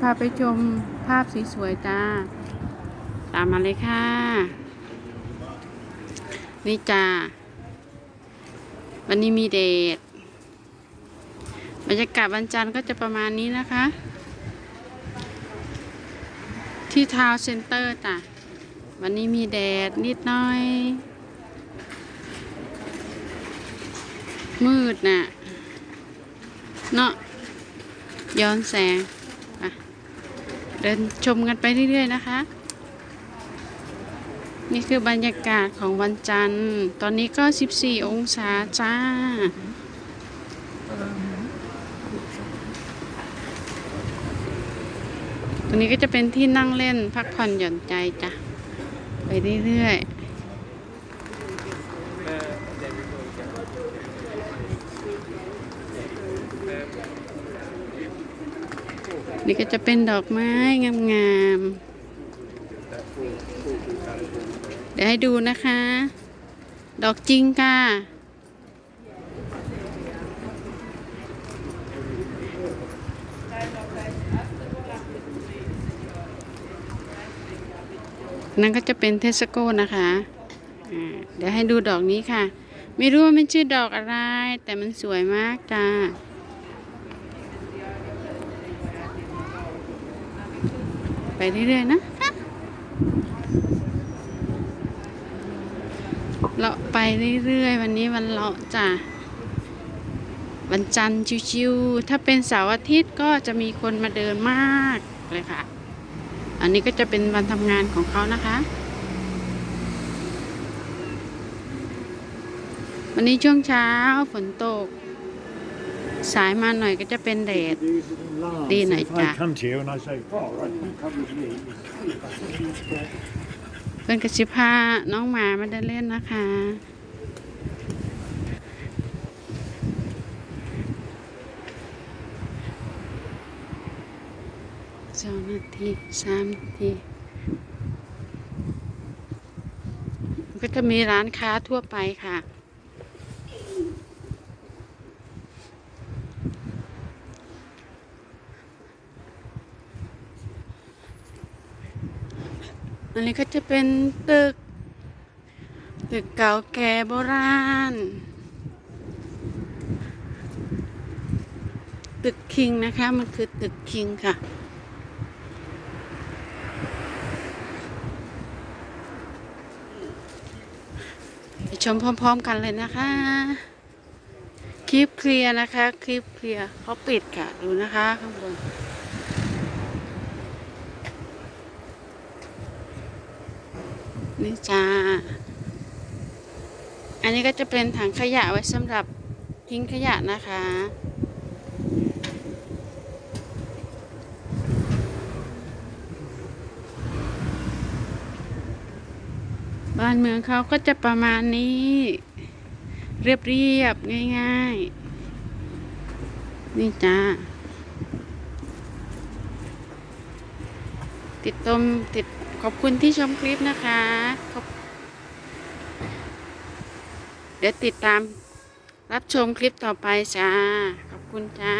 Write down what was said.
พาไปชมภาพสวยๆจ้า ตามมาเลยค่ะ นี่จ้า วันนี้มีเดทบรรยากาศวันจันทร์ก็จะประมาณนี้นะคะ ที่ทาวน์เซ็นเตอร์จ้ะ วันนี้มีแดดนิดหน่อย มืดน่ะ เนาะย้อนแสง ดินชมกันไปเรื่อยๆนะคะ นี่คือบรรยากาศของวันจันทร์ ตอนนี้ก็ 14 องศาจ้า ตรงนี้ก็จะเป็นที่นั่งเล่นพักผ่อนหย่อนใจจ้ะ ไปเรื่อยๆ นี่ก็จะเป็นดอกไม้งามๆ เดี๋ยวให้ดูนะคะ ดอกจริงค่ะ นั่นก็จะเป็นเทสโก้นะคะ เดี๋ยวให้ดูดอกนี้ค่ะ ไม่รู้ว่ามันชื่อดอกอะไร แต่มันสวยมากจ้า ไปเรื่อยๆนะคะเลาะไปเรื่อยๆ วันนี้วันเลาะจ้ะวันจันทร์ชิวๆถ้าเป็นเสาร์อาทิตย์ก็จะมีคนมาเดินมากเลยค่ะ อันนี้ก็จะเป็นวันทำงานของเขานะคะ วันนี้ช่วงเช้าฝนตก สายมาหน่อยก็จะเป็นแดด Đi này If chả. I come to you and I say, oh, right, you come with me. เพื่อนกระชิพาน้องหมามาเดินเล่นนะคะ สองนาทีสามนาทีก็จะมีร้านค้าทั่วไปค่ะ อันนี้ก็จะเป็นตึก ตึกเก่าแก่โบราณ ตึกคิงนะคะ มันคือตึกคิงค่ะไปชมพร้อมๆกันเลยนะคะ คลิปเคลียร์นะคะ คลิปเคลียร์เขาปิดค่ะ ดูนะคะข้างบน นี่จ้า อันนี้ก็จะเป็นถังขยะไว้สำหรับทิ้งขยะนะคะ บ้านเมืองเขาก็จะประมาณนี้ เรียบเรียบง่าย ๆ นี่จ้าติดตมติด อบคุณที่ชมคลิปนะคะขอบเดี๋ยวติดตามรับชมคลิปต่อไปจ้า ขอบคุณจ้า